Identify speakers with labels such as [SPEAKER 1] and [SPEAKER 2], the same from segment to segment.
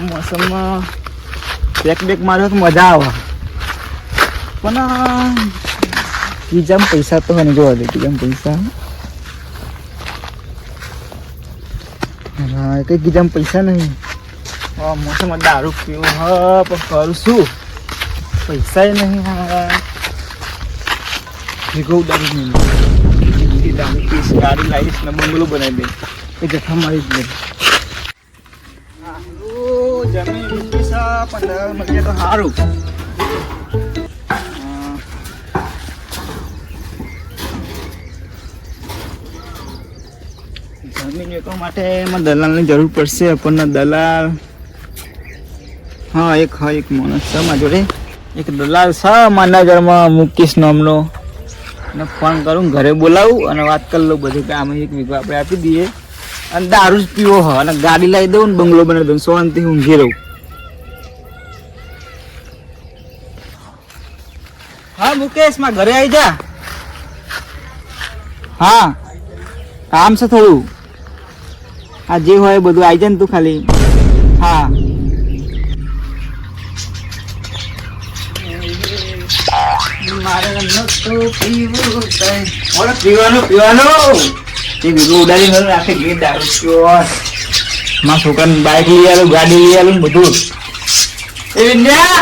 [SPEAKER 1] મોસમમાં back back માર્યો તો મજા આવે. પણ બીજા ગીજામાં પૈસા તો મને જોવા દે ગીજામાં પૈસા. હા કઈ ગીજામાં પૈસા નહીં. આ મોસમમાં દારૂ પીવું, હા, પણ કરું શું? પૈસા નહીં મારા ભેગો દારૂ નહીં દારૂ પીશ, ગાડી લાવીશ ને બંગલો બનાવી દે. એ જથ્થા મારી જ સારું જમીન મળીએ તો વેચવા માટે એમાં દલાલની જરૂર પડશે, આપણને દલાલ. હા, એક હા, એક માણસ છે મારા જોડે. એક દલાલ છે મારા ઘરમાં મુકેશ નામનો. ફોન કરું, ઘરે બોલાવું અને વાત કરી લઉં બધું, કે આમાં એક વીઘો આપણે આપી દઈએ. અને દારૂ જ પીવો હ અને ગાડી લાવી દઉં ને બંગલો બનાવી દઉં સોનથી ઊંઘી રહું હા મુકેશમાં ઘરે આવી જા. હા કામ છે થોડું. આ જે હોય બધું આવી જાય ને તું ખાલી. હા. મારે નતું પીવું પીવાનું પીવાનું? એ ઉડાડી નતું આખે ગીત પીવો મારા છોકરાને બાઇક લઈ આવ્યું ગાડી લઈ આવ્યું બધું. એ વિદ્યા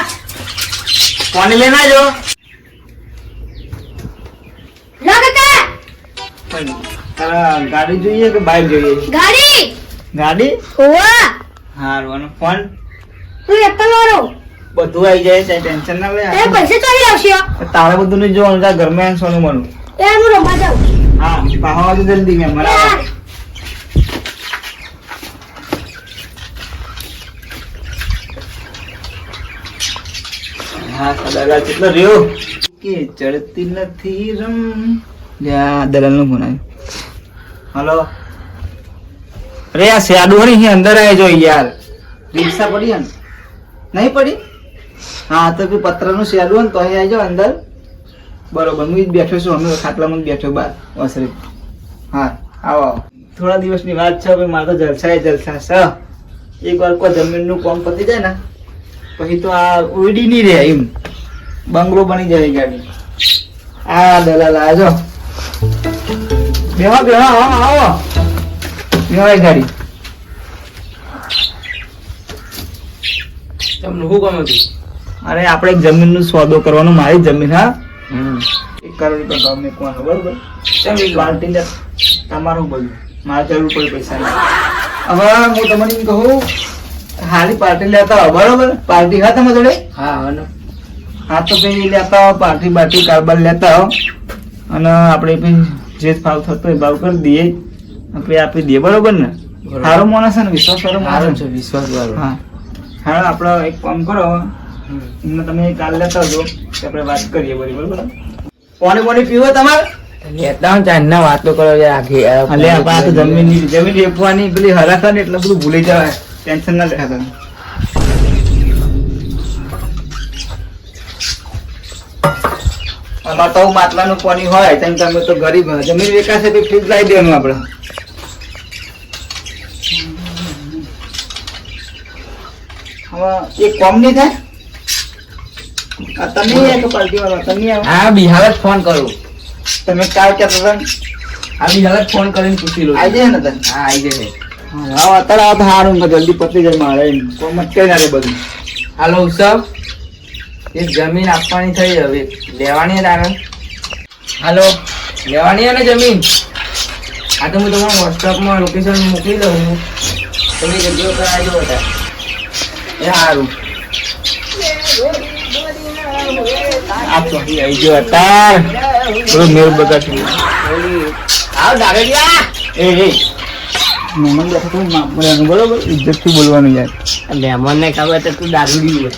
[SPEAKER 1] કોને લઈને
[SPEAKER 2] આવ્યો
[SPEAKER 1] તારા ગાડી જોઈએ કે બાઇક જોઈએ?
[SPEAKER 2] ગાડી?
[SPEAKER 1] ગાડી?
[SPEAKER 2] ઓવા
[SPEAKER 1] હારું અને ફોન.
[SPEAKER 2] તું એપલ વાળો
[SPEAKER 1] બધું આવી જાય છે ટેન્શન ના લે.
[SPEAKER 2] તે પૈસા ચોરી આવશે.
[SPEAKER 1] તારે બધું નહીં જોવાનું તારા ઘરમાં સોનું મનું
[SPEAKER 2] એ હું રમવા જાઉં
[SPEAKER 1] પાહવા તો જલ્દી મેં બરાબર હા દાદા કેટલો રહ્યો? કે ચડતી નથી રમ. લ્યા દલાલ નો ફોન હલો. અરે, આ શેડો હણી અંદર આવી જો યાર. રિક્ષા પડી ને? નહીં પડી? હા, તો પત્ર પત્રનું શેડું ને તો અહીં આવી જાઓ અંદર. બરોબર હું જ બેઠો છું અમે ખાટલામાં જ બેઠો બાર વસરી. હા આવો આવો. થોડા દિવસની વાત છે ભાઈ મારે તો જલસા એ જલસા છે. એક વાર કોઈ જમીનનું કામ પતી જાય ને પછી તો આ ઉડી નહીં રહે એમ. બંગલો બની જાય ગાડી. આ દલાલ આજો બેહો બેહો આવો આવો. બેહો ગાડી.
[SPEAKER 3] તમને શું ગમે હતું
[SPEAKER 1] અરે આપણે જમીનનું સોદો કરવાનો મારી જમીન હા. એક કરોડ રૂપિયા ભાવ મેકવાનો બરોબર
[SPEAKER 3] કેમ એક
[SPEAKER 1] બાલટી ને તમારું બધું મારે જરૂર પડે પૈસાની હવે હું તમને એમ કહું હાલી પાર્ટી લેતા આવો બરોબર? પાર્ટી હા તમે જોડે?
[SPEAKER 3] હા
[SPEAKER 1] હા તો ભાઈ લેતા આવો પાર્ટી બાર્ટી કારબાર લેતા આવો. અને આપણે પછી જે ભાવ થતો હોય ભાવ કરી દઈએ. આપણે આપી દઈએ બરોબર ને? સારો માણસ છે ને વિશ્વાસ વાળો માણસ
[SPEAKER 3] છે. વિશ્વાસ વાળો.
[SPEAKER 1] હા. હા આપણે એક કામ કરો. એમને તમે કાલ લેતા આવજો. કે આપણે વાત કરીએ બરાબર? પાણી પાણી પીવો તમારે?
[SPEAKER 3] લેતા ચાંદના વાતો કરો આખી
[SPEAKER 1] અલે આ તો જમીનની જમીન વેચવાની પેલી હરાખા ને એટલે બધું ભૂલી જવાય. ટેન્શન ના લેતા. તમે આમાં તો માટલાનું પાણી હોય તેમ તમે તો ગરીબ હોય. જમીન વેકાશે તો ફ્રીજ લાવી દેવાનું આપણે. હવે એક કોમ નહીં થાય? આ કે
[SPEAKER 3] બિહાર જ ફોન કરું.
[SPEAKER 1] તમે કાલ હતા
[SPEAKER 3] આ બિહાર જ ફોન કરીને પૂછી લઉં
[SPEAKER 1] આવી જાય ને તને?
[SPEAKER 3] હા આવી જશે
[SPEAKER 1] હા અત્યારે આ સારું જલ્દી પતી જાય મારે મટકાઈ ના રે બધું.
[SPEAKER 3] હાલો ઉત્સવ. એક જમીન આપવાની થઈ હવે. લેવાની તારે? હાલો લેવાની છે ને જમીન? આ તો હું તમારા વોટ્સઅપમાં લોકેશન મોકલી દઉં. છું તમે જગ્યા પર આવી જાઓ બધા. એ સારું
[SPEAKER 1] આપો આવી ગયો અતાર થોડો મેળ
[SPEAKER 3] આવ
[SPEAKER 1] એ એ મહેમાન બેઠો તો માપ બોલવાનું બરોબર ઇજ્જતથી બોલવાનું યાર
[SPEAKER 3] મહેમાન ને ખબર તો તું દારૂ દીધી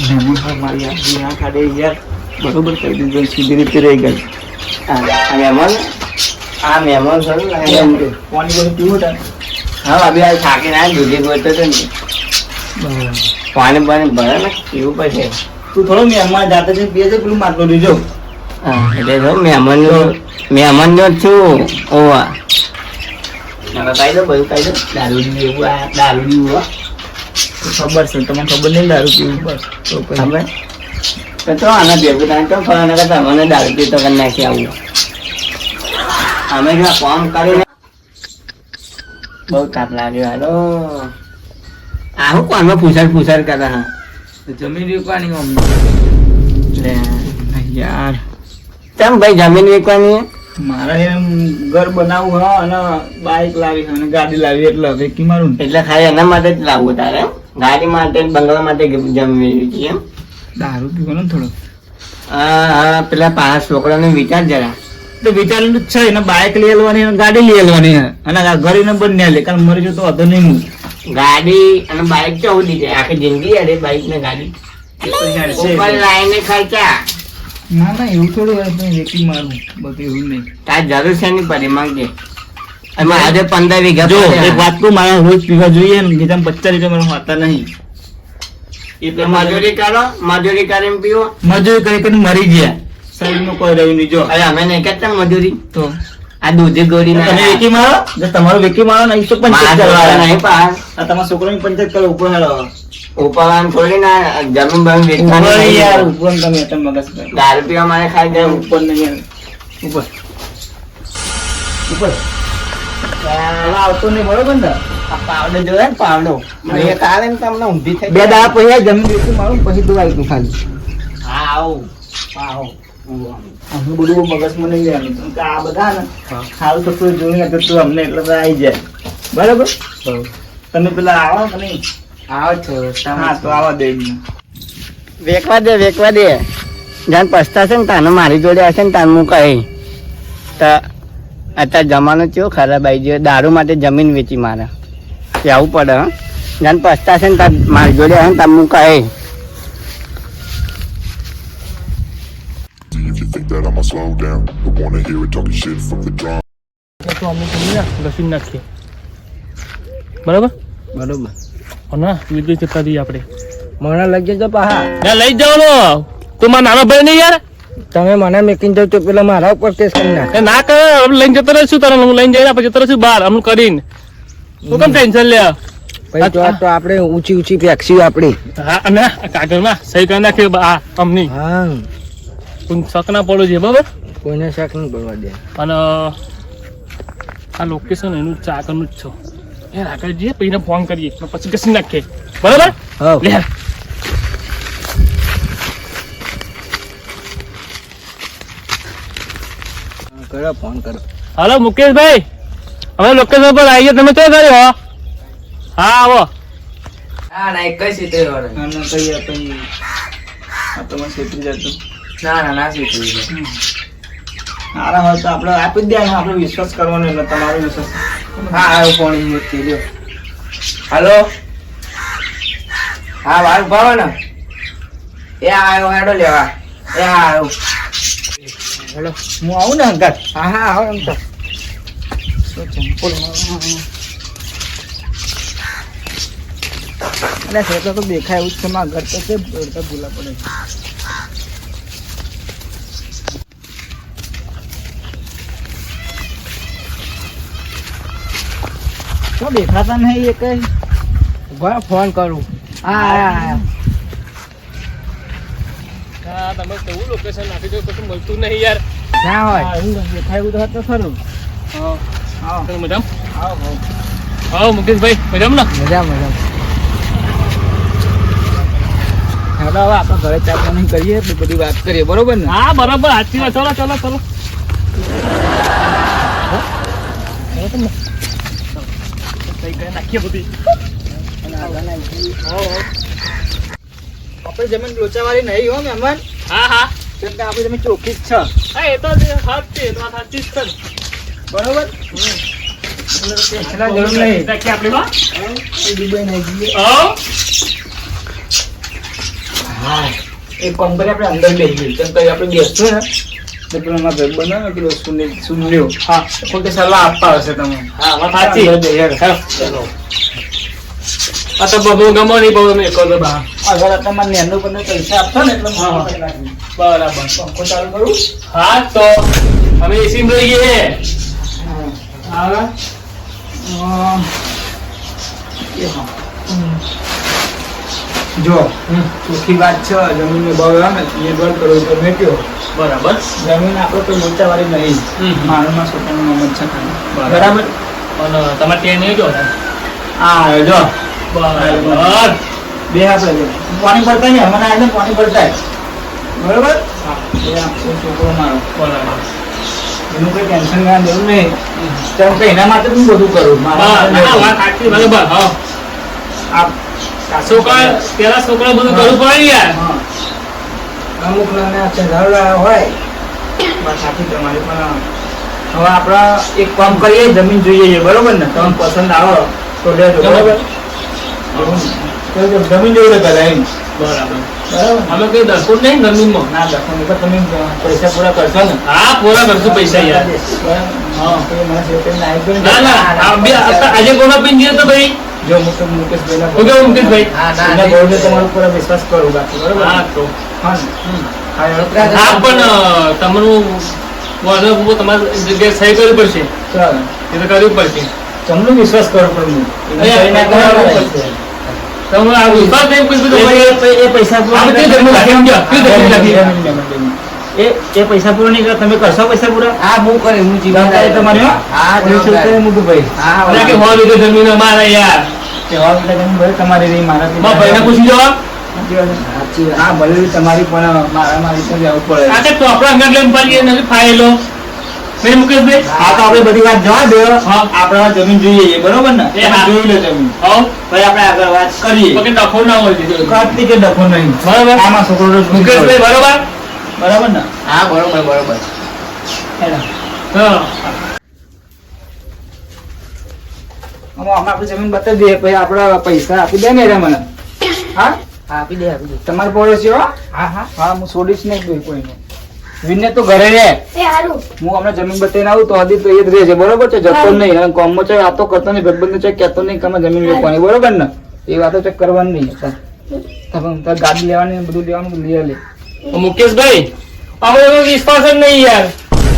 [SPEAKER 1] મહેમાન મારી આ ના યાર બરોબર દીધું સીધી રીતે રહી ગઈ
[SPEAKER 3] આ મહેમાન આ મહેમાન
[SPEAKER 1] કે પાણી બધું પીવું
[SPEAKER 3] હા અભી આ થાકી ના દૂધી ગોતો તો ને પાણી પાણી ભરે ને પીવું પડશે
[SPEAKER 1] તું થોડો મહેમાન જાતે છે બે છે પેલું માટલું લીધો
[SPEAKER 3] હા એટલે જો મહેમાન જો મહેમાન જો છું ઓવા. કાઢી દો બધું દો દારૂ એવું આ દારૂ
[SPEAKER 1] ખબર છે તમને ખબર નહીં દારૂ પીવું બસ. તો પછી.
[SPEAKER 3] તો તો આના ભેગું થાય. તો ફરવાના કરતા? મને દારૂ પીતો કરી નાખી આવું. અમે જો કામ કરીને બહુ તાપ લાગ્યો હાલો. આ હું કોનમાં પૂછડ પૂછડ કરે હા
[SPEAKER 1] જમીન વેચવાની અમને. યાર.
[SPEAKER 3] કેમ ભાઈ જમીન વેચવાની?
[SPEAKER 1] મારે એમ ઘર બનાવવું હા અને બાઇક લાવી અને ગાડી લાવી એટલે વેકી મારું? ને.
[SPEAKER 3] એટલે ખાલી એના માટે જ લાવવું તારે? ગાડી માટે બંગલા માટે જમીન વેચી એમ?
[SPEAKER 1] દારૂ પીવાનો ને થોડો
[SPEAKER 3] હા હા પેલા પાંચ છોકરાને વિચાર જરા.
[SPEAKER 1] તો વિચારેલું જ છે એને બાઇક લઈ લેવાની ગાડી લઈ લેવાની છે. અને ઘરે બંને લે કારણ મરી જતો હતો નહીં હું
[SPEAKER 3] ગાડી અને બાઇક તો ઉડી જાય આખી જિંદગી અરે બાઇક ને ગાડી. ઉપર લાઈને ખર્ચા.
[SPEAKER 1] ના ના એવું થોડું હોય તો મારું. બધું એવું નહીં.
[SPEAKER 3] તાર જરૂર છે નહીં પડી માંગજે એમાં આજે પંદર વીઘા
[SPEAKER 1] જો. એક વાત તો મારા રોજ પીવા જોઈએ ને બીજા પચાસ લીટર મને હોતા નહીં. એ
[SPEAKER 3] મજૂરી કરો મજૂરી કરીને પીવો.
[SPEAKER 1] મજૂરી કરી કરીને મરી ગયા. શરીરમાં કોઈ રહ્યું નહીં જો
[SPEAKER 3] અરે અમે નહીં કરતા મજૂરી.
[SPEAKER 1] તો?
[SPEAKER 3] આ દૂધી ગોળી
[SPEAKER 1] તમે વેકી મારો? જો તમારું વેકી મારો ને એકસો પંચાયત કરવા
[SPEAKER 3] નહીં પાર
[SPEAKER 1] આ તમારા છોકરાની પંચાયત કરો ઉપર હેડો
[SPEAKER 3] ઉપરવાળાને થોડી ના જમીન બમીન વેચવાની
[SPEAKER 1] યાર ઉપર તમે એટલે મગજ કરો.
[SPEAKER 3] દારૂ મારે ખાઈ જાય.
[SPEAKER 1] ઉપર નહીં ઉપર. ઉપર. આવતો નહીં બરોબર ને?
[SPEAKER 3] પાવડો જોયે ને પાવડો. એક આવે ને તમને ઊંધી થઈ
[SPEAKER 1] બે દાડા પછી જમીન વેચી મારું પછી તું આવી તું ખાલી.
[SPEAKER 3] હા આવું. આવું.
[SPEAKER 1] આનું બધું મગજમાં નહીં લેવાનું કે આ બધા ને સારું તો જોયું નથી તું અમને એટલે તો આવી જાય. બરાબર? તમે પેલા આવો કે નહીં?
[SPEAKER 3] આવો છો
[SPEAKER 1] હા તો આવા દે.
[SPEAKER 3] વેકવા દે વેકવા દે. જાન પસ્તાશે ને તાને મારી જોડે હશે ને તાન હું કહી. તો અત્યારે જમાનો ચેવો ખરાબ આવી ગયો. દારૂ માટે જમીન વેચી મારે. આવું પડે હા. જાન પસ્તાશે ને તાર મારી જોડે હશે ને તાર હું કહી.
[SPEAKER 4] Slow down, I wanna hear it talking shit from the drum.
[SPEAKER 5] તો અમુક અમને લસી નાખીએ બરાબર.
[SPEAKER 3] બરોબર
[SPEAKER 5] અને વિદેશ જતા રહીએ આપણે.
[SPEAKER 3] મને લઈ જજો પાહા.
[SPEAKER 5] ના લઈ જવાનો. તું મારા નાનો ભાઈ નહીં યાર?
[SPEAKER 3] તમે મને મેકીને જાવ તો પેલા મારા ઉપર કેસ કરી નાખે.
[SPEAKER 5] ના કરે લઈને જતો રહીશું તારે? હું લઈને જઈને પછી જતો રહીશું બહાર અમનું કરીને. તું કેમ ટેન્શન લે?
[SPEAKER 3] પછી તો તો આપણે ઊંચી ઊંચી ફેક્સી આપણી.
[SPEAKER 5] હા અને કાગળમાં સહી કરી નાખીએ આ અમની.
[SPEAKER 3] હા.
[SPEAKER 5] કોઈ શક ના પડવું છે બરાબર?
[SPEAKER 3] કોઈને શક નહીં પડવા દે.
[SPEAKER 5] અને આ લોકેશન એનું ચાકરનું જ છો. એ આગળ જઈએ પછી ફોન કરીએ પછી કસી નાખીએ. બરાબર?
[SPEAKER 3] હા.
[SPEAKER 5] લે.
[SPEAKER 3] કરો ફોન કરો.
[SPEAKER 5] હલો મુકેશભાઈ. હવે લોકેશન પર આવીએ. તમે ક્યાં કર્યો હા? હા આવો.
[SPEAKER 3] હા ના એક જ સીતે
[SPEAKER 1] ના ના કઈ આ કઈ આ તો મને જતું
[SPEAKER 3] ના ના ના સીતે
[SPEAKER 1] સારા હોય તો આપણે આપી જ દેવાનું આપણે વિશ્વાસ કરવાનો એટલે તમારો વિશ્વાસ.
[SPEAKER 3] હા આવ્યો કોણ મૂકી લ્યો હાલો હા વાર ઊભા ને. એ આવ્યો હેડો લેવા. એ આવ્યો.
[SPEAKER 1] હેલો હું આવું ને અંગાત
[SPEAKER 3] હા હા આવો તો
[SPEAKER 1] અને તો દેખાય એવું જ છે મારા ઘર તો કે ભૂલા પડે તો દેખાતા નહીં એ કઈ?
[SPEAKER 3] ઊભા ફોન કરું. હા હા
[SPEAKER 5] તમે કેવું લોકેશન નાખી દો કશું મળતું નહીં યાર.
[SPEAKER 3] ના હોય.
[SPEAKER 1] હા, દેખાય તો હતું ખરું.
[SPEAKER 5] હા. હા. મજામ?
[SPEAKER 1] હા.
[SPEAKER 5] હા. મુકેશભાઈ મજામ ને?
[SPEAKER 3] મજા મજા
[SPEAKER 1] હવે આપણે ઘરે ચા પાણી કરીએ એટલે બધી વાત કરીએ બરોબર ને?
[SPEAKER 5] હા બરાબર સાચી વાત ચલો ચલો ચલો. નાખીએ બધી
[SPEAKER 1] આપણે જમીન લોચાવાળી નહીં હો મહેમાન.
[SPEAKER 5] હા હા.
[SPEAKER 1] કેમ કે આપણી જમીન ચોખ્ખી જ છે.
[SPEAKER 5] હા એ તો એ તો સાચી જ છે.
[SPEAKER 1] બરોબર?
[SPEAKER 3] એટલા જરૂર નહીં.
[SPEAKER 5] આપણે
[SPEAKER 1] દુબઈ નહીં જઈએ.
[SPEAKER 5] હા.
[SPEAKER 1] હા એક આપણે અંદર કેમ કે આપણે બેસશું ને પેલો બનાવે પેલો સુનિલ સુનિલ્યો. હા. કોઈ સલાહ આપતા હશે તમે
[SPEAKER 5] હા વાત સાચી. ચલો. આ તો બબુ ગમો નહીં બબુ મેં કહો તો બા.
[SPEAKER 1] અગર તમારે નેનું પૈસા આપશો ને એટલે હું.
[SPEAKER 5] બરાબર.
[SPEAKER 1] પંખો ચાલુ કરું?
[SPEAKER 5] હા તો અમે એસી રહીએ હા.
[SPEAKER 1] એ હા. જો ચોખ્ખી વાત છે જમીનનો ભાવ આવે ને એ દોઢ કરો તો મેટ્યો.
[SPEAKER 5] બરાબર.
[SPEAKER 1] જમીન આપણે કોઈ મોટા વાળી નહીં. મારું માં છોકરાનું જ છે
[SPEAKER 5] બરાબર. અને તમારે ત્યાં નહીં જો
[SPEAKER 1] હા જો.
[SPEAKER 5] બરાબર.
[SPEAKER 1] બે આપણે પાણી ભરતા નહીં મને આજે પાણી ભરતા બરાબર? એ આપણો છોકરો મારો.
[SPEAKER 5] બરાબર.
[SPEAKER 1] એનું કોઈ ટેન્શન લેવાની જરૂર નહીં. તેમ કે એના માટે હું બધું કરું. મારા
[SPEAKER 5] ના, છોકરા પેલા છોકરા બધું કરવું પડે ને યાર.
[SPEAKER 1] હા. અમુક નાના ચંદ્રાવડા હોય પણ સાચી તમારી પણ હવે આપણે એક કામ કરીએ જમીન જોઈએ છે બરોબર ને? તમને પસંદ આવે તો લેજો બરોબર. જમીન- જમીન જોઈ લે પહેલા એમ.
[SPEAKER 5] બરાબર. અમે કઈ દરકું નહીં જમીનમાં.
[SPEAKER 1] ના નહીં પણ તમે પૈસા પૂરા કરશો ને?
[SPEAKER 5] હા પૂરા કરશું પૈસા યાર.
[SPEAKER 1] તો ના
[SPEAKER 5] ના આજે કોના પીન જઈએ તો ભાઈ?
[SPEAKER 1] જો તો
[SPEAKER 5] મુકેશભાઈ
[SPEAKER 3] હા, ના,
[SPEAKER 1] એના
[SPEAKER 3] નહીં.
[SPEAKER 1] બહુ તમારા ઉપર વિશ્વાસ કરું બાકી બરોબર?
[SPEAKER 5] હા તો.
[SPEAKER 1] હા. એ
[SPEAKER 5] પણ તમારું વાંધો ઊભો તમારી જગ્યાએ સહી કરવી પડશે. એ તો કરવી પડશે.
[SPEAKER 1] તમને વિશ્વાસ કરો પણ હું એને
[SPEAKER 5] અહીંયા
[SPEAKER 1] કઈ ના કરાવવું
[SPEAKER 5] કરાવવું
[SPEAKER 1] પડશે.
[SPEAKER 5] તમે આ વિશ્વાસ નહીં કોઈ
[SPEAKER 1] એ-
[SPEAKER 5] ભાઈ
[SPEAKER 1] એ- એ પૈસા. એ એ પૈસા પૂરા નહીં કરે તમે કરશો પૈસા પૂરા?
[SPEAKER 3] હા હું કરે હું
[SPEAKER 1] જવાબદારી તમારી હો?
[SPEAKER 3] હા જવાબદારી.
[SPEAKER 1] ભાઈ
[SPEAKER 3] હા
[SPEAKER 5] કે હો. લીધે જમીન અમારે યાર.
[SPEAKER 1] કે એટલે જમીન ભાઈ તમારી રહી મારા
[SPEAKER 5] ભાઈને પૂછી જવા
[SPEAKER 1] હા ભલે તમારી પણ મારા મારી તો લેવું પડે.
[SPEAKER 5] આ તો ચોપડા અંગત લઈને પાડીએ નવી ફાઇલો. નહીં મુકેશભાઈ
[SPEAKER 1] હા તો આપણે બધી વાત જવા દો.
[SPEAKER 5] હા.
[SPEAKER 1] જમીન જોઈએ બરોબર ને?
[SPEAKER 5] હા.
[SPEAKER 1] જોઈ લો જમીન.
[SPEAKER 5] હો.
[SPEAKER 1] પછી આપણે આગળ વાત કરીએ.
[SPEAKER 5] પગે ડખો ના હોય દીધો
[SPEAKER 1] કે ડખો નહીં?
[SPEAKER 5] બરાબર.
[SPEAKER 1] આમાં છોકરો રોજ
[SPEAKER 5] મુકેશભાઈ બરોબર?
[SPEAKER 1] બરાબર ને?
[SPEAKER 3] હા બરોબર બરોબર.
[SPEAKER 1] હેલો.
[SPEAKER 5] હા.
[SPEAKER 1] આમાં આપણી જમીન બતાવી દઈએ. પછી આપણે પૈસા આપી દે ને મને. હા?
[SPEAKER 3] આપી દે આપી દે.
[SPEAKER 1] તમારે પડોશી હો
[SPEAKER 3] હા હા.
[SPEAKER 1] હા હું છોડીશ નહીં કોઈ કોઈને. વિનય તો ઘરે રહે.
[SPEAKER 2] એ હારું.
[SPEAKER 1] હું હમણાં જમીન બતાવીને આવું તો હજી તો એ જ રહે છે. બરોબર છે? જતો નહીં. અને કોમમાં છે વાતો કરતો નહીં. ભાઈબંધ છે કહેતો નહીં કે અમે જમીન વેચવાની. બરોબર ને? એ વાતો ચેક કરવાની નહીં. તમે ગાડી લેવાની બધું લેવાનું બધું લઈ લે
[SPEAKER 5] તો મુકેશભાઈ અમે વિશ્વાસ જ નહીં યાર.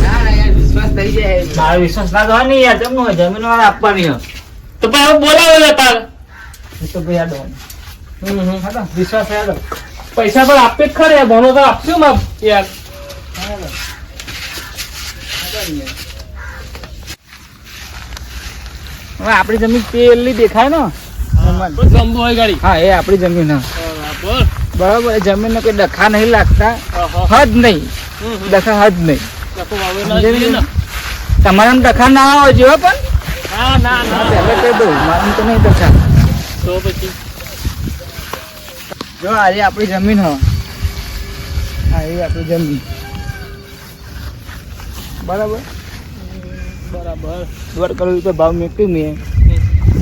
[SPEAKER 3] ના યાર વિશ્વાસ થઈ જાય.
[SPEAKER 1] મારો વિશ્વાસ ના થવા નહીં યાર. જમનું વાળા આપવાની હોય.
[SPEAKER 5] તો પછી બોલાવો તાર.
[SPEAKER 1] તો ભાઈ તો વિશ્વાસ
[SPEAKER 5] પૈસા પણ આપે જ ખરે ભણો તો આપશું માપ યાર.
[SPEAKER 1] હવે આપણી જમીન પેલી દેખાય ને.
[SPEAKER 5] કોઈ હોય ગાડી.
[SPEAKER 1] હા એ આપણી જમીન
[SPEAKER 5] બરાબર.
[SPEAKER 1] જમીન ને કોઈ ડખા નહીં લાગતા. હદ નહીં. ડખા હદ નહીં. તમારા ડખા ના હોય જેવા પણ?
[SPEAKER 5] ના ના. ના
[SPEAKER 1] પહેલા કહી દઉં મારું તો નહીં ડખા.
[SPEAKER 5] તો પછી?
[SPEAKER 1] જો આજે આપણી જમીન હો. એ આપણી જમીન. બરાબર?
[SPEAKER 5] બરાબર.
[SPEAKER 1] દોઢ કરોડ તો ભાવ મેક્યું મેં.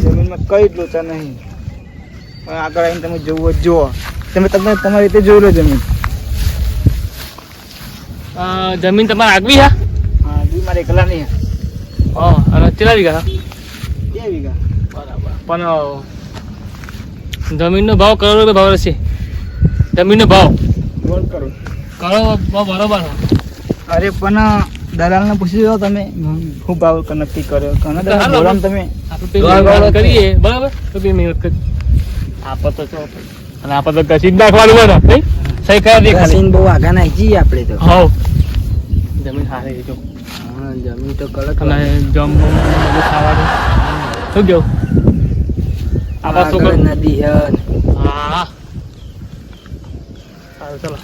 [SPEAKER 1] જમીનમાં કઈ જ લોચા નહીં. પણ આગળ આવીને તમે જોવો જુઓ. તમે તમે તમારી રીતે જોઈ લો જમીન.
[SPEAKER 5] જમીન તમારે આગવી હા
[SPEAKER 1] હા બી મારે એકલા નહીં.
[SPEAKER 5] હા અને કેટલા વીઘા
[SPEAKER 1] બે વીઘા.
[SPEAKER 5] બરાબર. પણ જમીનનો ભાવ કરોડ રૂપિયા ભાવ રહેશે. જમીનનો ભાવ?
[SPEAKER 1] કરો. કરોડ
[SPEAKER 5] બરોબર
[SPEAKER 1] અરે પણ દલાલને પૂછી દો તમે. શું ભાવ નક્કી કર્યો.
[SPEAKER 5] તો હાલો.
[SPEAKER 1] તમે.
[SPEAKER 5] કરીએ. બરાબર? તો પેલી મહેનત કરી આપો તો ચો અને આપો તો ઘસી નાખવાનું હોય ને સહી કરી દે
[SPEAKER 3] બહુ આગા નાખી આપણે તો.
[SPEAKER 5] હાવ. જમીન હારે જો.
[SPEAKER 3] જમીન તો કડક
[SPEAKER 5] અને ખાવાનું. શું કેવું આપણા છોકરો
[SPEAKER 3] નદી હે.
[SPEAKER 5] ચલો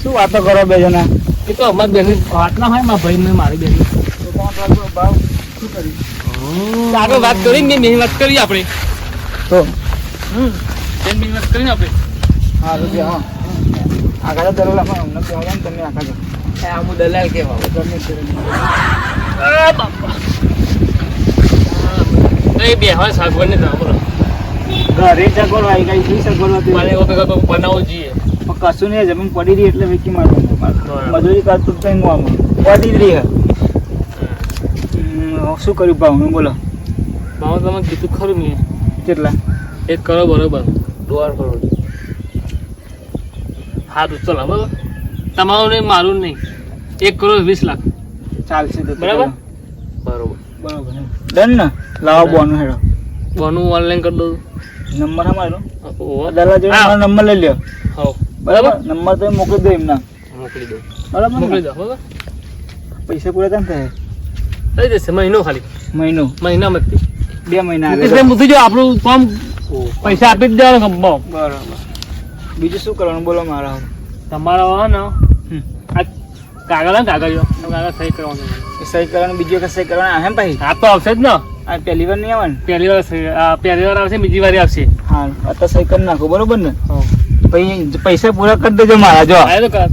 [SPEAKER 1] શું વાતો કરો બે જણા?
[SPEAKER 5] એ તો અમારી બેન વાત ના હોય મારા ભાઈ ને મારી બેન આગળ વાત કરી મેં મહેનત કરી આપણે.
[SPEAKER 1] તો?
[SPEAKER 5] હમ બેન કરીને આપણે
[SPEAKER 1] હા રૂપિયા હા. આગળ દલાલમાં અમને કહેવાય ને તમે આગળ જાઓ.
[SPEAKER 3] આ હું દલાલ કેવા
[SPEAKER 1] તમે
[SPEAKER 5] આ બાપા. બે હવે સાગવડ ને બોલો
[SPEAKER 1] ઘરે સગવડ આવી ગઈ સગવડ હતી
[SPEAKER 5] મારે એવો ભેગા બનાવવો જોઈએ.
[SPEAKER 1] પણ કશું નહીં જમીન પડી રહી એટલે વેચી
[SPEAKER 5] મારું.
[SPEAKER 1] મજૂરી કરતું કઈ હું આમાં. પડી જ રહી હે. શું કર્યું ભાવનું? બોલો.
[SPEAKER 5] ભાવ તમે કીધું ખરું મેં.
[SPEAKER 1] કેટલા?
[SPEAKER 5] એક કરો બરોબર.
[SPEAKER 3] દોઢ કરોડ.
[SPEAKER 5] સારું ચલો બરાબર. તમારું નહીં મારું નહીં. એક કરોડ વીસ લાખ.
[SPEAKER 1] ચાલશે તો
[SPEAKER 5] બરાબર?
[SPEAKER 3] બરોબર.
[SPEAKER 1] બરોબર ડન ને? લાવો બોનું હેડો.
[SPEAKER 5] બોનું ઓનલાઈન કરી દઉં.
[SPEAKER 1] નંબર અમારો. દલાલ જોડે મારો નંબર લઈ લ્યો. બરાબર? નંબર તો મોકલી દો એમના.
[SPEAKER 5] મોકલી દો.
[SPEAKER 1] બરાબર
[SPEAKER 5] મોકલી? દો બરાબર?
[SPEAKER 1] પૈસા પૂરા થાય ને
[SPEAKER 5] થઈ જશે મહિનો ખાલી.
[SPEAKER 1] મહિનો?
[SPEAKER 5] મહિના મતથી
[SPEAKER 1] બે મહિના હાલે
[SPEAKER 5] મૂકી જો આપણું ફોર્મ પૈસા આપી જ દેવાનું કંપમાં
[SPEAKER 1] બરાબર. બીજું શું કરવાનું? બોલો મારા
[SPEAKER 5] તમારા હોય ને. આ કાગળ ને કાગળિયો. કાગળ સહી કરવાનું
[SPEAKER 1] સહી કરવાનું બીજી વખત સહી કરવાનું આવે ને ભાઈ
[SPEAKER 5] આ તો આવશે જ ને.
[SPEAKER 1] આ પહેલી વાર નહીં આવે ને
[SPEAKER 5] પહેલી વાર પહેલી વાર આવશે બીજી વાર આવશે.
[SPEAKER 1] હા અત્યારે સહી કરી નાખો બરોબર ને?
[SPEAKER 5] હા.
[SPEAKER 1] પૈસા પૂરા કરી દેજો મારા જો.
[SPEAKER 5] કર.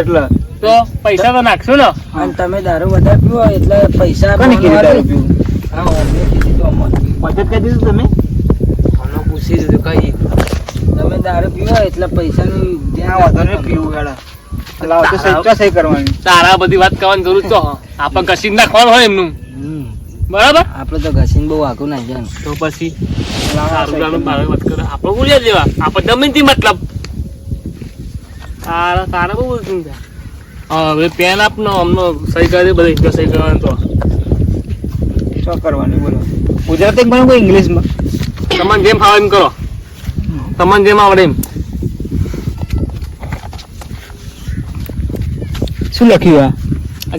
[SPEAKER 1] એટલે.
[SPEAKER 5] તો પૈસા તો નાખશું ને?
[SPEAKER 3] અને તમે દારૂ વધારે પીવો એટલે પૈસા
[SPEAKER 1] કોને કીધું દારૂ પીવું?
[SPEAKER 3] હા અમને કીધું તો અમને.
[SPEAKER 1] મદદ કરી દીધું તમે?
[SPEAKER 3] અમને પૂછી દીધું કઈ તમે દારૂ પીવો એટલે પૈસા
[SPEAKER 1] ત્યાં વધારે પીવું કરવાની.
[SPEAKER 5] તારા બધી વાત કરવાની જરૂર તો આપણે કશી નાખવાનું હોય એમનું. બરાબર?
[SPEAKER 3] આપણે તો ઘસીને બહુ આઘું નાખી જાય
[SPEAKER 5] તો પછી આપણે બોલ્યા જેવા. આપણે જમીનથી મતલબ. તારા તારા બહુ બોલતું હવે પેન આપનો અમનો સહી કરી બધી સહી કરવાનું તો.
[SPEAKER 1] કરવાની બોલો? ગુજરાતી ભણો કોઈ ઇંગ્લિશમાં?
[SPEAKER 5] તમને જેમ ફાવે એમ કરો. તમને જેમ આવડે એમ.
[SPEAKER 1] શું લખ્યું
[SPEAKER 5] આ?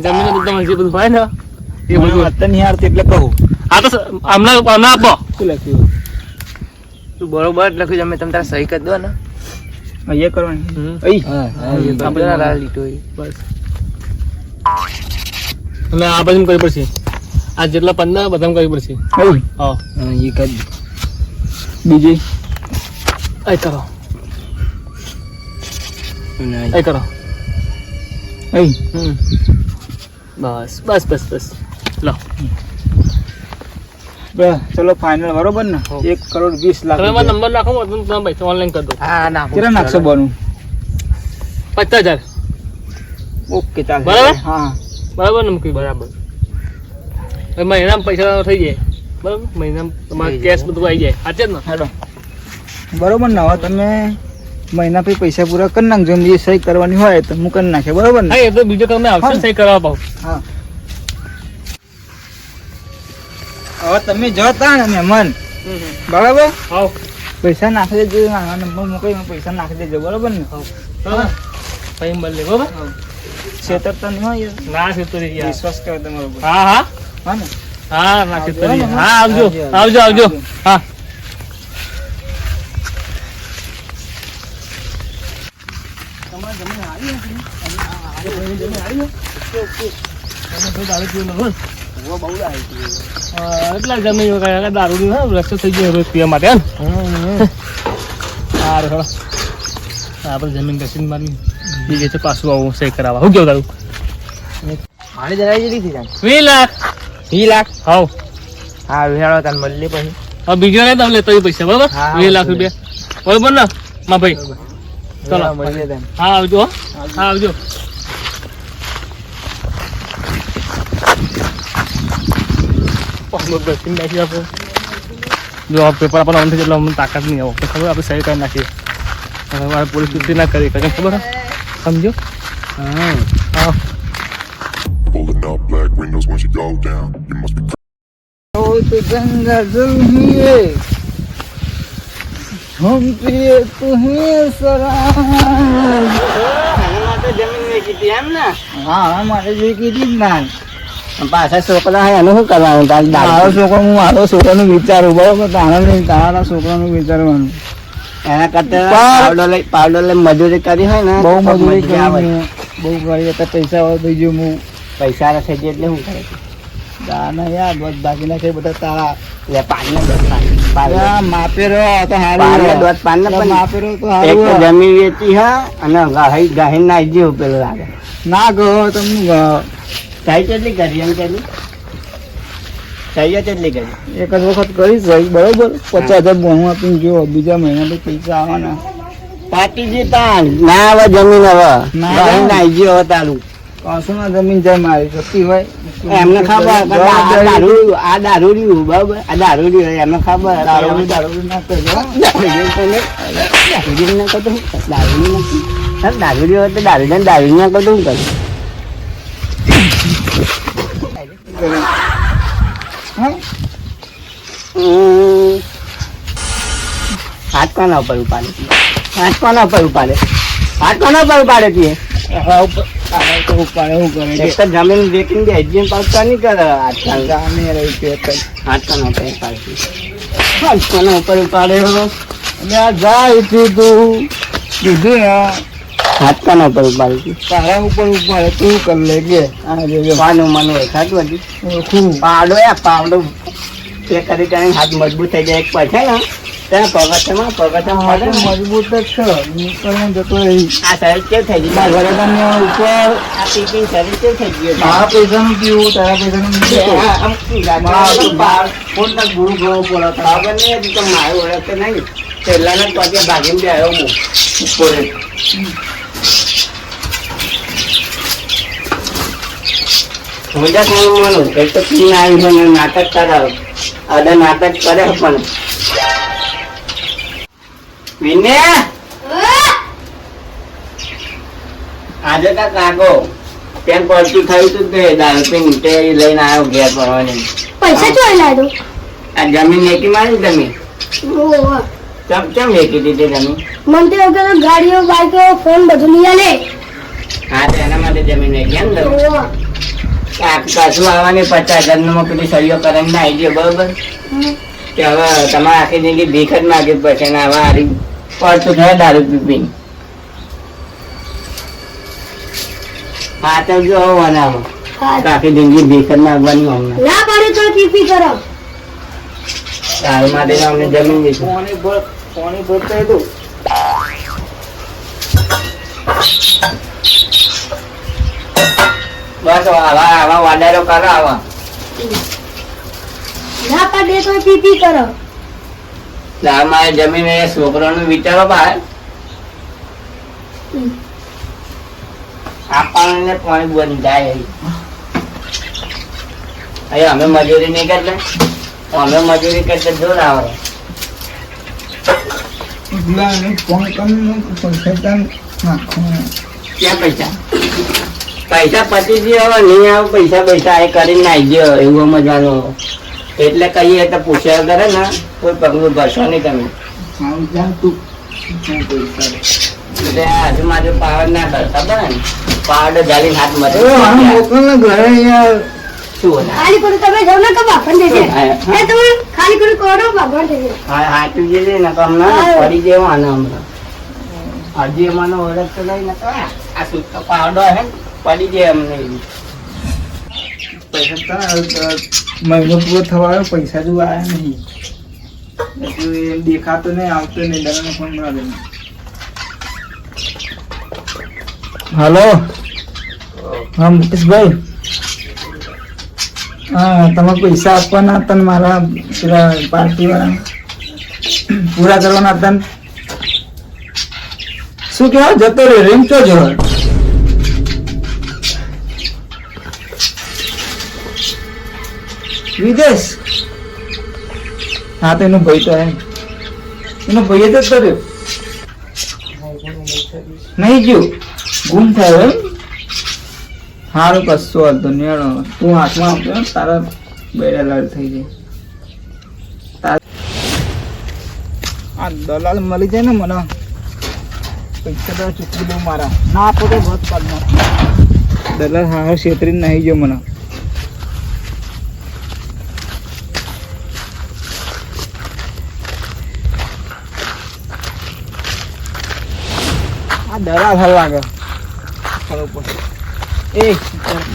[SPEAKER 5] જમીન બધું હોય ને. એ બધું
[SPEAKER 1] વાત નહીં આવડતી એટલે કહું.
[SPEAKER 5] આ તો હમણાં હમણાં આપો.
[SPEAKER 1] શું લખ્યું
[SPEAKER 3] તું બરોબર લખ્યું તમે તમે તારે સહી કરી દો ને.
[SPEAKER 1] કરવાની.
[SPEAKER 5] બસ. અને આ કરવી પડશે. આ જેટલા પન્ના બધા કરવી પડશે. હા.
[SPEAKER 3] એ કરી
[SPEAKER 1] બીજી?
[SPEAKER 5] એ કરો. એ કરો.
[SPEAKER 1] અહીં
[SPEAKER 5] હમ. બસ બસ બસ બસ. લો.
[SPEAKER 1] ચલો ફાઇનલ બરોબર ને? એક કરોડ વીસ લાખ
[SPEAKER 5] તમે મારો નંબર નાખો હું તમને પૈસા ઓનલાઈન કરી દઉં.
[SPEAKER 3] હા નાખો
[SPEAKER 1] કેટલા નાખશો બોનું?
[SPEAKER 5] પચાસ હજાર.
[SPEAKER 1] ઓકે ચાલ.
[SPEAKER 5] બરાબર?
[SPEAKER 1] હા.
[SPEAKER 5] બરાબર ને મૂકી બરાબર. મહિનામાં પૈસા થઈ જાય. બરાબર? મહિનામાં તમારે કેશ બધું આવી જાય. સાચે જ ને?
[SPEAKER 1] હેલો. બરોબર ને હવે તમે મહિના પછી પૈસા પૂરા કરી નાખજો. જે સહી કરવાની હોય તો હું કરી નાખે બરોબર ને?
[SPEAKER 5] એ તો બીજો તમે આવશે સહી કરવા પાઉં
[SPEAKER 1] હા. હવે તમે જતા ને મહેમાન બરાબર
[SPEAKER 5] હાવ
[SPEAKER 1] પૈસા નાખી દેજો મારા નંબર મોકલી પૈસા નાખી દેજો બરોબર ને
[SPEAKER 5] હા પછી મળે બરાબર
[SPEAKER 1] છેતરતા નહીં હોય.
[SPEAKER 5] ના છે તો
[SPEAKER 1] વિશ્વાસ કરો તમારો
[SPEAKER 5] હા હા
[SPEAKER 1] હા ને
[SPEAKER 5] હા ના છે હા
[SPEAKER 1] આવજો ને.
[SPEAKER 5] હા આવજો
[SPEAKER 1] આવજો,
[SPEAKER 5] આવજો આવજો
[SPEAKER 1] આવજો.
[SPEAKER 5] હા એટલા જમીન વગર દારૂ ની રસ્તો થઈ ગયો રોજ પીવા માટે સારું ચલો આપણે જમીન કસીને મારી બીજે છે પાછું આવું સહી કરાવવા. શું કેવું તારું?
[SPEAKER 3] મારી જરા જેવી થઈ જાય
[SPEAKER 5] વીસ લાખ.
[SPEAKER 3] વી લાખ?
[SPEAKER 5] હાવ.
[SPEAKER 3] હા વિહાળો તને મળીએ પછી.
[SPEAKER 5] હવે બીજો ને તમે લેતો પૈસા બરોબર? વી લાખ રૂપિયા. બરોબર ને? માં ભાઈ. ચલો.
[SPEAKER 3] હા, આવજો.
[SPEAKER 5] હા આવજો. હો. હા આવજો જો આ પેપર આપણને ઓન થઈ જાય એટલે અમને તાકાત નહીં આવો તો ખબર આપણે સહી કરી નાખીએ હવે મારે પોલીસ ચૂંટણી ના કરી કઈ ખબર હે? સમજો
[SPEAKER 3] હા
[SPEAKER 5] હા
[SPEAKER 4] Pulling up black windows once you go down. You must be
[SPEAKER 1] ओ तो गंगा जल ही है हम पिए तुम्हें शराब
[SPEAKER 3] જમીન વેચી હતી એમ ને
[SPEAKER 1] હા મારે જે કીધી જ ના
[SPEAKER 3] પાછા છોકરા હોય એનું શું કરવાનું? તારે
[SPEAKER 1] છોકરો હું મારો છોકરાનું વિચારું બરોબર? તારા નહીં તારા છોકરાનું વિચારવાનું.
[SPEAKER 3] એના કરતા પાવડો લઈ પાવડર લઈ મજૂરી કરી હોય ને
[SPEAKER 1] બહુ
[SPEAKER 3] તો
[SPEAKER 1] મજૂરી. કરી બહુ કરી હતા પૈસા હોય થઈ ગયો હું.
[SPEAKER 3] પૈસા ના થઈ જાય એટલે શું કરે
[SPEAKER 1] દાના યાર બસ બાકી નાખે બધા તારા.
[SPEAKER 3] એટલે પાણી
[SPEAKER 1] આ માપે રહ્યો તો હારું
[SPEAKER 3] પણ
[SPEAKER 1] માપે રહ્યો તો હારું
[SPEAKER 3] જમીન વેચી હા અને ગાહી ગાહી ના જેવું પેલું લાગે.
[SPEAKER 1] ના ગયો તમને
[SPEAKER 3] ચાઈ કેટલી કરી એમ કેટલી ચાઈ કેટલી કરી?
[SPEAKER 1] એક જ વખત કરીશ ભાઈ બરોબર? પચાસ હજાર હું આપીને જો બીજા મહિના પૈસા આવવાના.
[SPEAKER 3] પાટી જીતા ના આવે જમીન હવે.
[SPEAKER 1] ના.
[SPEAKER 3] ગયો હવે તારું.
[SPEAKER 1] પાછું જમીન જાય મારી જતી હોય
[SPEAKER 3] એમને ખબર આ દારૂ આ દારૂ રહ્યું બરાબર? આ દારૂ રહ્યું એમને ખબર.
[SPEAKER 1] દારૂ દારૂ ના
[SPEAKER 3] દારૂ ના દારૂ રહ્યો તો દારૂ દારૂ ના કરું
[SPEAKER 1] હા
[SPEAKER 3] હાથ કોના ઉપર ઉપાડે. હાથ કોના ઉપર ઉપાડે. હાથ કોના ઉપર ઉપાડે તીએ
[SPEAKER 1] તો
[SPEAKER 3] તો જમીન બેકીને બે હજી પાછા નહીં કરે આજકાલ.
[SPEAKER 1] ગામે રહી છે તો.
[SPEAKER 3] હાથ કોના ઉપર ઉપાડે હાથ કોના ઉપર ઉપાડે
[SPEAKER 1] જાય કીધું કીધું ને
[SPEAKER 3] હાથ કોના ઉપર ઉપાડે
[SPEAKER 1] તારા ઉપર ઉપાડે તું કર આ જો
[SPEAKER 3] પાનું મન હોય ખાતું હતી
[SPEAKER 1] ખૂબ
[SPEAKER 3] પાવડો યા પાવડો તે કરી ત્યાં હાથ મજબૂત થઈ જાય. એક પછી ને ત્યાં પગથિયામાં મળે
[SPEAKER 1] મજબૂત જ છે. નીકળવા જતો
[SPEAKER 3] આ શરીર કેવું થઈ ગયું?
[SPEAKER 1] વરદાનને ઉપર
[SPEAKER 3] આ પીપી શરીર કેવું થઈ ગયું?
[SPEAKER 1] મારા પૈસાનું પીવું તારા પૈસાનું મારા કોણ તક ગુરુ ગયો બોલો
[SPEAKER 3] ખબર નહીં તો મારું ઓળખતો નહીં. પહેલાના પગે ભાગીને આવ્યો હું. ઉપર મજા માનું એક તો પીને આવી છે નાટક કરાવ અડે નાટક કરે પણ. વિને આજે કા કાકો? તેમ પડતું થયું તું તે દારૂ પીને તે લઈને આવ્યો ઘેર પડવાની
[SPEAKER 2] પૈસા ચોરી લાવ્યો
[SPEAKER 3] આ જમીન વેચી મારી જમીન. ચમ ચમ વેચી દીધી જમીન
[SPEAKER 2] મને તે વગર ગાડીઓ બાઈકો ફોન બધું નહીં આલે.
[SPEAKER 3] હા તો એના માટે જમીન વેચી એમ કશું આવવાની પચાસ હજારનું પેલી સહીઓ કરીને આવી ગયો બરોબર? કે હવે તમારે આખી જિંદગી ભીખ જ માગી પડશે ને હવે હારી પડતું થયા દારૂ પીપી હા તો જો બનાવો આખી જિંદગી ભીખ જ માગવાની અમને.
[SPEAKER 2] ના પડે તો પીપી કરો.
[SPEAKER 3] દારૂ માટે અમને જમીન દીધી
[SPEAKER 1] પાણી ભર પાણી ભરતો હતું
[SPEAKER 3] બસ આવા આવા વાડારો કરો આવા.
[SPEAKER 2] ના પડે તો પીપી કરો.
[SPEAKER 3] લા જમીન એ છોકરાનું વિચારો બહાર આપણને પાણી બંધ જાય અહીં. અહીં અમે મજૂરી નહીં કરતા. અમે મજૂરી કરતા દૂર આવે.
[SPEAKER 1] ફોન પૈસા.
[SPEAKER 3] ક્યાં પૈસા પતી ગયો હવે નહીં આવે પૈસા પૈસા એ કરીને નાઈ ગયો એવું મજાનો એટલે કહીએ તો પૂછ્યા કરે ને કોઈ પગલું ભરશો નહીં તમે. એટલે આજુબાજુ ના કરતા બને પાવડર જાલીને હાથ
[SPEAKER 1] ઘરે યાર?
[SPEAKER 2] ખાલી કરું તમે જાઓ ના
[SPEAKER 3] હા.
[SPEAKER 2] તમે ખાલી કરું
[SPEAKER 3] હા જે છે ને તો હમણાં પડી જેવો આને હમણાં. હજી એમાંનો ઓળખ તો નહીં નતો આ સૂતો પાવડો હે ને, પડી જાય અમને
[SPEAKER 1] પૈસા તા મહિનો પૂરો થવા આવ્યો પૈસા જો આવ્યા નહીં. એમ દેખાતો નહીં આવતો નહીં દાદાને ફોન મારે હલો? હા મુકેશભાઈ? હા તમે પૈસા આપવાના હતા ને મારા પેલા પાર્ટી વાળા પૂરા કરવાના હતા ને. શું કહેવાય જતો રહ્યો રેમ ચો જો વિદેશ? હા, તો એનો ભાઈ તો એમ. એનો ભાઈએ તો કર્યો નહીં જો ગુમ થયો એમ. સારું કશો હતો નહીં. તું હાથમાં આપજો તારા બેડા લાડ થઈ જાય. આ દલાલ મળી જાય ને મને. પૈસા તો ચૂકવી દઉં મારા. ના આપો તો બસ કાઢ દલાલ હા છેતરી નહીં ગયો મને. આ દલાલ લાગે એ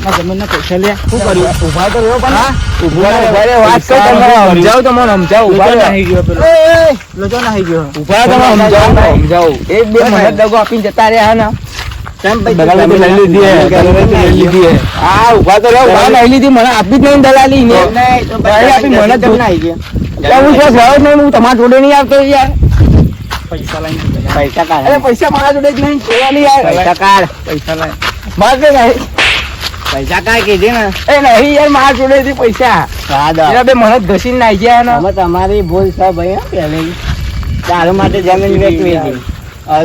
[SPEAKER 1] મારા જમીનના પૈસા લે. શું કર્યું? ઊભા તો રહ્યો પણ. ઊભા ઊભા વાત કર તમે સમજાવ તમને સમજાવ. ઊભા રે ગયો પેલો. લોચો નહીં ગયો. ઊભા તમે સમજાવ. સમજાવ. એક બે દગો આપીને જતા રહ્યા ને? નહીં ને નહીં તમારા જોડે નહીં આવતો યાર. પૈસા લઈને પૈસા કાઢ. અરે પૈસા મારા જોડે જ નહીં જોવાની યાર પૈસા કાઢ. પૈસા લાય મારે નહીં પૈસા કાંઈ કીધી ને. એ નહીં યાર મારા જોડે થી પૈસા બે મને ઘસીને નાઈ ગયા ને
[SPEAKER 3] તમારી ભૂલ છે ભાઈ હો, પહેલી માટે જમીન વેચવી હતી.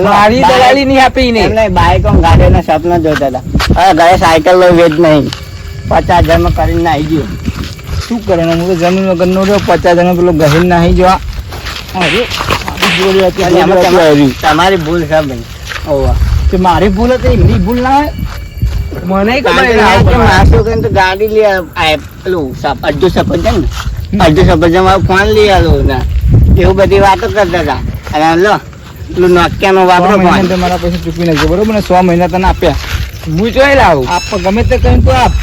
[SPEAKER 5] મારી દલાલી નહીં આપી ને
[SPEAKER 3] એમને બાઈક ગાડી ના સપના જોતા હતા. હવે ઘરે સાયકલ લો વેચ નહીં. પચાસ હજારમાં કરીને નાઈ ગયો.
[SPEAKER 1] શું કરવાનું? હું તો જમીન વગર નો રહ્યો પચાસ હજાર પેલો ગહીર નાહી જવા અરે
[SPEAKER 3] તમારી ભૂલ છે ભાઈ.
[SPEAKER 1] મારી ભૂલ હતી એમની ભૂલ ના
[SPEAKER 6] મને ખબર
[SPEAKER 3] ગાડી આ પેલું અડધું સફરજન ને? અડધું સફરજન વાળો ફોન લઈ આવ્યો ને. એવું બધી વાતો કરતા હતા. અને લો પેલું નોકિયાનો
[SPEAKER 1] સો
[SPEAKER 3] વાપરો
[SPEAKER 1] મારા પૈસા ચૂકવી નાખજો બરોબર ને? સો મહિના તને આપ્યા.
[SPEAKER 6] હું જોઈ લાવું.
[SPEAKER 1] આપ ગમે તે કહીને તો આપ.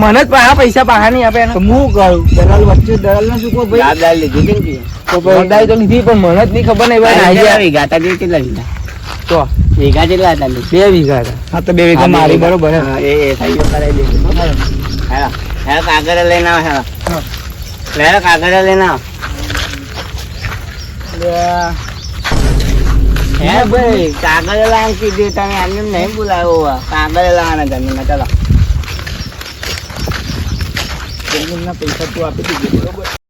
[SPEAKER 6] મને જ પાછા પૈસા પાહા નહીં આપે
[SPEAKER 1] એને. હું કહું દલાલ વચ્ચે દલાલ ના ચૂકવો ભાઈ?
[SPEAKER 3] દાદા લીધી હતી
[SPEAKER 1] તો
[SPEAKER 6] મોદાઈ તો લીધી પણ મને જ નહીં ખબર ને ભાઈ નાઈ ગયા.
[SPEAKER 3] વીઘા હતા કેટલા લીધા?
[SPEAKER 6] તો?
[SPEAKER 3] વીઘા કેટલા હતા?
[SPEAKER 6] બે. વીઘા હતા.
[SPEAKER 1] હા તો બે વીઘા મારી બરોબર હે.
[SPEAKER 3] હા, એ એ થઈ ગયો કરાવી દેજો હેલો હેલો કાગળ લઈને આવ હેલો હેલો કાગળ લઈને આવ. હે ભાઈ કાગળ લાવ કીધું તમે આમને નહીં બોલાવ્યો કાગળ લાવવાના તમે ચલો
[SPEAKER 1] જમીનના પૈસા તું આપી દીધો બરોબર?